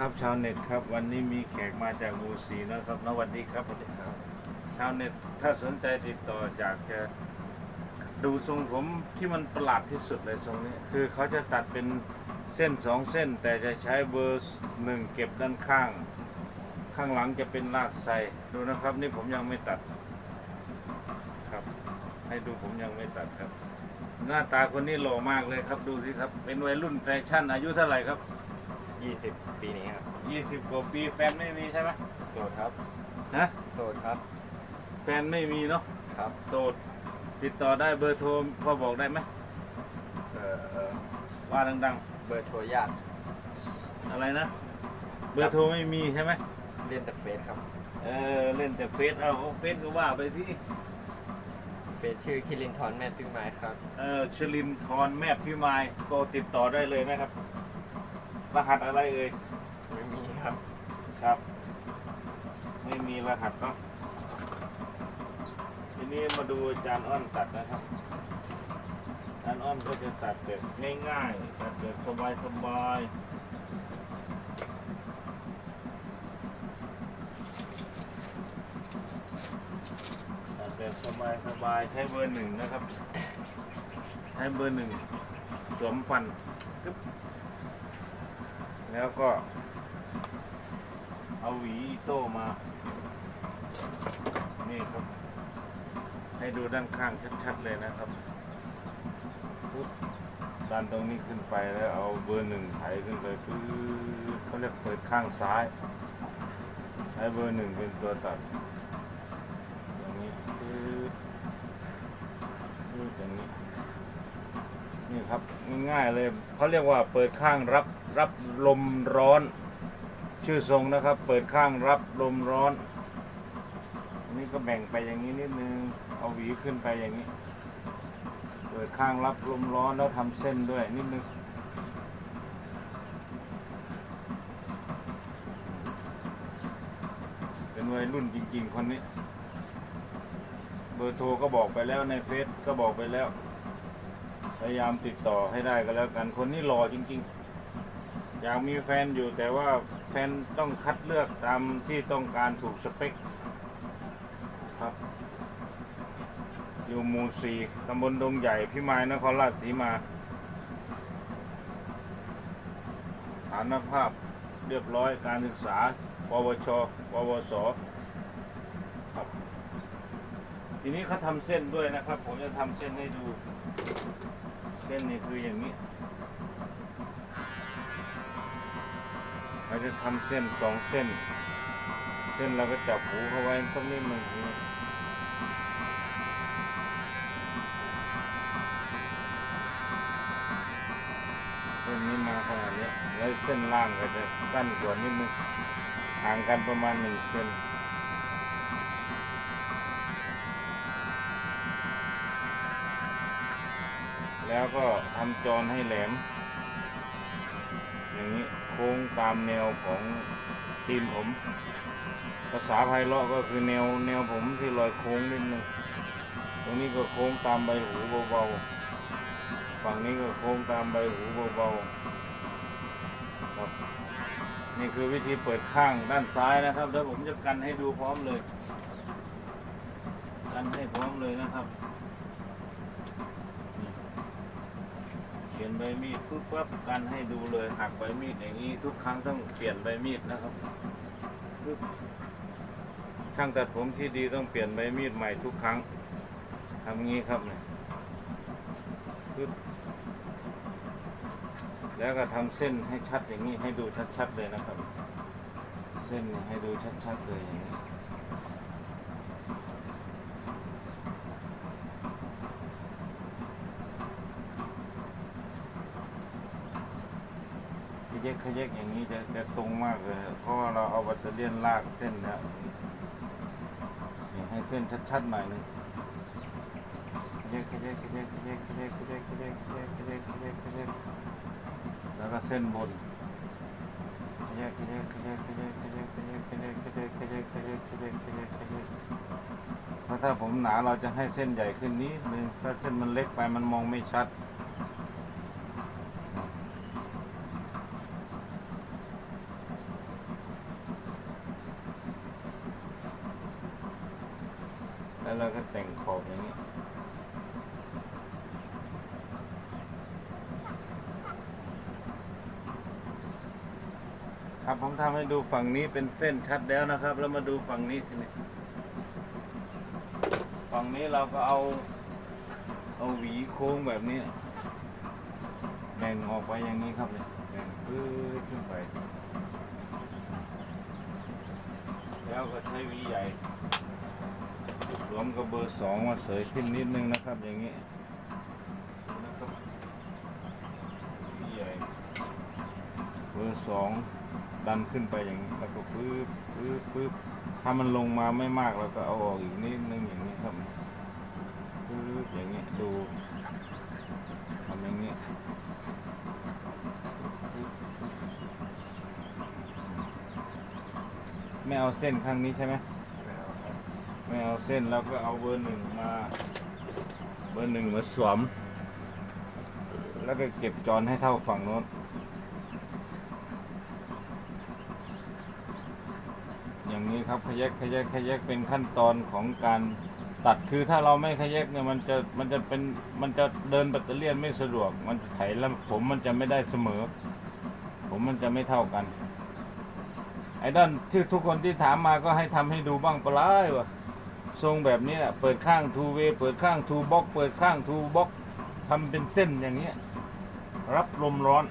ครับชาวเน็ตครับ วันนี้มีแขกมาจากหมูสีนะครับนวัสดีครับสวัสดีครับ ชาวเน็ตถ้าสนใจติดต่ออยากจะดูทรงผมที่มันประหลาดที่สุดเลยทรงนี้ คือเขาจะตัดเป็นเส้นสองเส้น แต่จะใช้เบอร์หนึ่งเก็บด้านข้าง ข้างหลังจะเป็นลากไซดูนะครับ นี่ผมยังไม่ตัดครับ ให้ดูผมยังไม่ตัดครับ หน้าตาคนนี้หล่อมากเลยครับดูสิครับ เป็นวัยรุ่นแฟชั่นอายุเท่าไหร่ครับ ยี่สิบปีนี้ครับยี่สิบกว่าปีแฟนไม่มีใช่ไหมโสดครับฮะโสดครับแฟนไม่มีเนาะครับโสดติดต่อได้เบอร์โทรพอบอกได้ไหมเอ่อว่าดังเบอร์โทรญาติๆอะไรนะ เบอร์โทรไม่มีใช่ไหมเล่นแต่เฟซครับเออเล่นแต่เฟซเอาเฟซก็ว่าไปที่เฟซชื่อคิรินทรแม่ตื้อไม้ครับ เออชลินทรแม่พี่ไม้โทรติดต่อได้เลยนะครับ รหัสอะไรเอ่ยไม่มีครับ ครับ ไม่มีรหัสเนาะทีนี้มาดูอาจารย์อ้อนตัดนะครับอาจารย์อ้อนก็จะตัดแบบง่ายๆตัดแบบสบายๆตัดแบบสบายๆใช้เบอร์หนึ่งนะครับ ใช้เบอร์หนึ่งสวมฟันปึ๊บ แล้วก็ เอาหวีโต้มา นี่ครับ ให้ดูด้านข้างชัดๆเลยนะครับปุ๊บดันตรงนี้ขึ้นไปแล้วเอาเบอร์หนึ่งไถขึ้นไปปื๊ดเขาเรียกเปิดข้างซ้ายใช้เบอร์หนึ่งเป็นตัวตัดอย่างนี้ปื๊ดปื๊ดอย่างนี้นี่ครับง่ายๆเลยเขาเรียกว่าเปิดข้างรับ รับลมร้อน ชื่อทรงนะครับ เปิดข้างรับลมร้อนอันนี้ก็แบ่งไปอย่างนี้นิดนึงเอาหวีขึ้นไปอย่างนี้ เปิดข้างรับลมร้อนแล้วทำเส้นด้วยนิดนึงเป็นวัยรุ่นจริง ๆ คนนี้ เบอร์โทรก็บอกไปแล้วในเฟซก็บอกไปแล้วพยายามติดต่อให้ได้ก็แล้วกัน คนนี้หล่อจริง ๆ อยากมีแฟนอยู่แต่ว่าแฟนต้องคัดเลือกตามที่ต้องการถูกสเปคครับ อยู่หมู่สี่ตำบลดงใหญ่พิมายนครราชสีมาฐานภาพเรียบร้อยการศึกษา ปวช ปวส ครับ ทีนี้เขาทำเส้นด้วยนะครับ ผมจะทำเส้นให้ดู เส้นนี่คืออย่างนี้ เราจะทำเส้นสองเส้น เส้นเราก็จับหูเข้าไว้สักนิดหนึ่งเส้นนี้มาขนาดนี้แล้วเส้นล่างก็จะสั้นกว่านิดนึงห่างกันประมาณหนึ่งเซนแล้วก็ทำจรให้แหลมอย่างนี้ ค้งตามแนวของตีนผม ภาษาไพเราะก็คือแนวแนวผมที่ลอยโค้งนิดนึงตรงนี้ก็โค้งตามใบหูเบาๆฝั่งนี้ก็โค้งตามใบหูเบาๆครับนี่คือวิธีเปิดข้างด้านซ้ายนะครับแล้วผมจะกันให้ดูพร้อมเลย กันให้พร้อมเลยนะครับนี่ เขียนใบมีดปุ๊บปั๊บกันให้ดูเลยหักใบมีดอย่างนี้ทุกครั้งต้องเปลี่ยนใบมีดนะครับปึ๊บช่างตัดผมที่ดีต้องเปลี่ยนใบมีดใหม่ทุกครั้งทำงี้ครับเนี่ยปึ๊บแล้วก็ทำเส้นให้ชัดอย่างนี้ให้ดูชัดๆเลยนะครับ เส้นให้ดูชัดๆเลยอย่างนี้ ขยกขยกอย่างนี้จะจะตรงมากเลย เพราะว่าเราเอาบัตเตอเลียนลากเส้นนี่ให้เส้นชัดๆหน่อยนึงขยกขยกขยกขยกขยกขยกขยกขยกขยกขยกขยกแล้วก็เส้นบนขยกขยกขยกขยกขยกขยกขยกขยกขยกขยกขยกขยกขยกเพราะถ้าผมหนาเราจะให้เส้นใหญ่ขึ้นนิดนึงถ้าเส้นมันเล็กไปมันมองไม่ชัด แล้วเราก็แต่งขอบอย่างนี้ครับผมทำให้ดูฝั่งนี้เป็นเส้นชัดแล้วนะครับ แล้วมาดูฝั่งนี้ทีนี้ฝั่งนี้เราก็เอาเอาหวีโค้งแบบนี้แบ่งออกไปอย่างนี้ครับเนี่ยแบ่งปื้ดขึ้นไป แล้วก็ใช้หวีใหญ่ วมกับเบอร์สองมาเสยขึ้นนิดนึงนะครับ อย่างนี้ดูนะครับใหญ่เบอร์สองดันขึ้นไปอย่างนี้แล้วก็ปึ๊บปึ๊บปึ๊บถ้ามันลงมาไม่มากเราก็เอาออกอีกนิดนึงอย่างนี้ครับปึ๊บอย่างนี้ดูทำอย่างนี้ไม่เอาเส้นข้างนี้ใช่ไหม ไม่เอาเส้นแล้วก็เอาเบอร์หนึ่งมา เบอร์หนึ่งมาสวม แล้วก็เก็บจอนให้เท่าฝั่งโน้นอย่างนี้ครับขยักขยักขยักเป็นขั้นตอนของการตัดคือถ้าเราไม่ขยักเนี่ยมันจะมันจะเป็นมันจะเดินแบตเตอรี่ไม่สะดวก มันไถแล้วผมมันจะไม่ได้เสมอ ผมมันจะไม่เท่ากันไอ้ด้านที่ทุกคนที่ถามมาก็ให้ทำให้ดูบ้างปลายวะ ทรงแบบนี้แหละเปิดข้างทูเวเปิดข้างทูบ็อกเปิดข้างทูบ็อกทำเป็นเส้นอย่างเงี้ยรับลมร้อน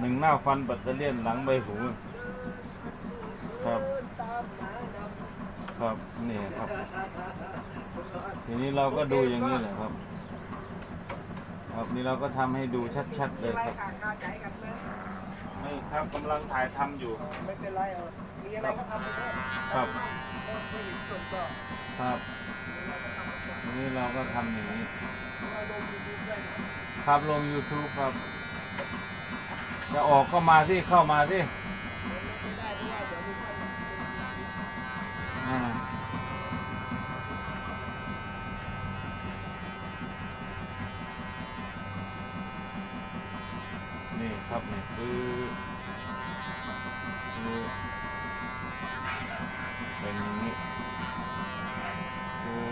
หนึ่งหน้าฟันแบตเตอรี่ยนหลังใบหูครับ ครับนี่ครับ ทีนี้เราก็ดูอย่างนี้แหละครับ ครับนี่เราก็ทำให้ดูชัดๆเลยครับไม่ครับกำลังถ่ายทำอยู่ไม่เป็นไรเออมีอะไรก็ทำไปเถอะครับ ครับนี่เราก็ทำอย่างนี้ ครับลง YouTube ครับ จะออกก็มาสิเข้ามาสิอ่านี่ครับนี่คือคือเป็นอย่างนี้คือ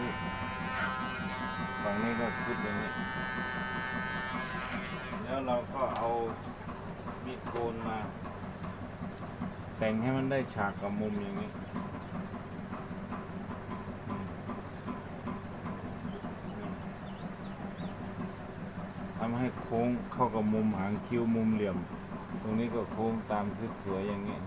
ฝั่งนี้ ก็คิดอย่างนี้ แล้วเราก็เอามีดโกนมา แต่งให้มันได้ฉากกับมุมอย่างนี้ทำให้โค้งเข้ากับมุมหางคิ้วมุมเหลี่ยม ตรงนี้ก็โค้งตามคือสวยๆอย่างนี้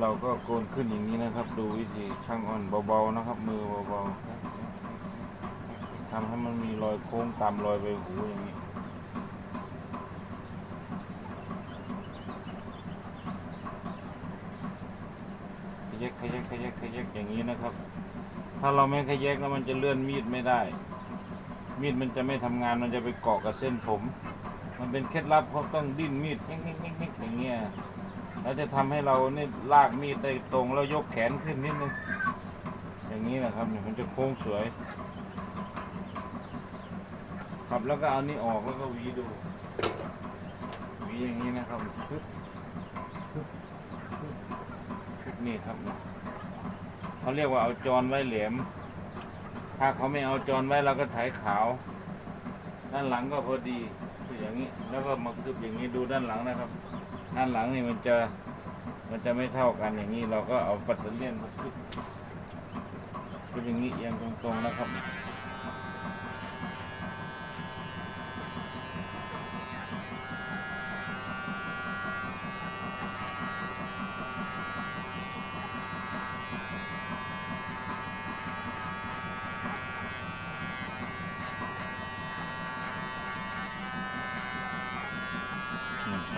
เราก็โกนขึ้นอย่างนี้นะครับ ดูวิธีช่างอ่อนเบาๆนะครับ มือเบาๆทำให้มันมีรอยโค้งตามรอยใบหูอย่างนี้ขยักขยักขยักขยักอย่างนี้นะครับ ถ้าเราไม่ขยักแล้วมันจะเลื่อนมีดไม่ได้ มีดมันจะไม่ทำงานมันจะไปเกาะกับเส้นผม มันเป็นเคล็ดลับเขาต้องดิ้นมีดนิกๆๆๆอย่างเงี้ย แล้วจะทำให้เรานี่ลากมีดได้ตรงแล้วยกแขนขึ้นนิดนึง อย่างนี้นะครับเนี่ยมันจะโค้งสวย ครับแล้วก็เอานี่ออกแล้วก็หวีดูหวีอย่างนี้นะครับปึ๊บปึ๊บนี่ครับเขาเรียกว่าเอาจรไว้แหลมถ้าเขาไม่เอาจรไว้เราก็ไถขาว ด้านหลังก็พอดีคืออย่างนี้ แล้วก็มาคึบอย่างนี้ดูด้านหลังนะครับ ด้านหลังนี่มันจะมันจะไม่เท่ากันอย่างนี้เราก็เอาปัตเตอร์เลียนมาคึบคึบอย่างนี้เอียงตรงๆนะครับ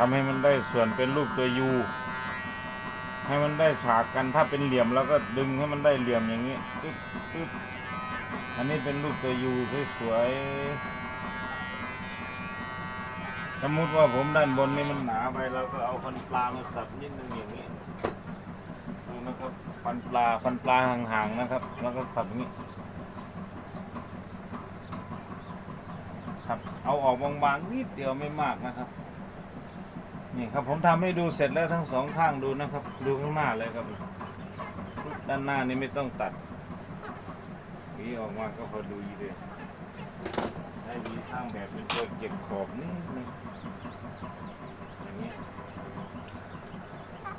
ทำให้มันได้ส่วนเป็นรูปตัวยูให้มันได้ฉากกันถ้าเป็นเหลี่ยมแล้วก็ดึงให้มันได้เหลี่ยมอย่างนี้ปึ๊บปึ๊บอันนี้เป็นรูปตัวยูสวยๆสมมติว่าผมด้านบนนี่มันหนาไปเราก็เอาฟันปลามาสับนิดนึงอย่างนี้ดูนะครับฟันปลาฟันปลาห่างๆนะครับ แล้วก็สับอย่างนี้ครับเอาออกบางๆนิดเดียวไม่มากนะครับ นี่ครับผมทำให้ดูเสร็จแล้วทั้งสองข้างดูนะครับ ดูข้างหน้าเลยครับ ด้านหน้านี่ไม่ต้องตัดหวีออกมาก็พอดูดีเลยให้หวีข้างแบบเป็นตัวเก็บขอบนิดนึงอย่างนี้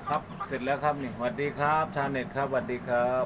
ครับเสร็จแล้วครับนี่สวัสดีครับ ชาเน็ตครับสวัสดีครับ